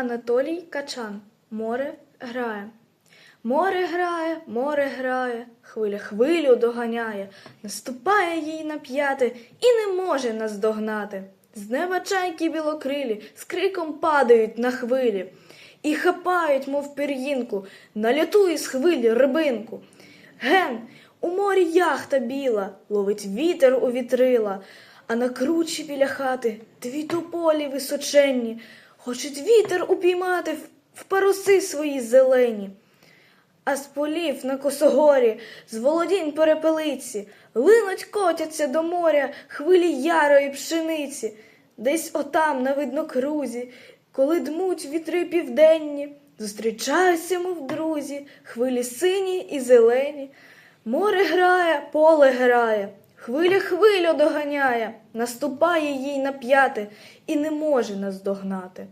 Анатолій Качан. Море грає. Море грає, море грає, хвиля хвилю доганяє, наступає їй на п'яти і не може наздогнати. З неба чайки білокрилі з криком падають на хвилі і хапають, мов пір'їнку, на люту із хвилі рибинку. Ген, у морі яхта біла, ловить вітер у вітрила, а на кручі біля хати дві тополі височенні, хочуть вітер упіймати в, паруси свої зелені. А з полів на косогорі, з володінь перепелиці, линуть котяться до моря хвилі ярої пшениці, десь отам на виднокрузі, коли дмуть вітри південні, зустрічаються, мов друзі, хвилі сині і зелені. Море грає, поле грає, хвиля хвилю доганяє, наступає їй на п'яти і не може наздогнати.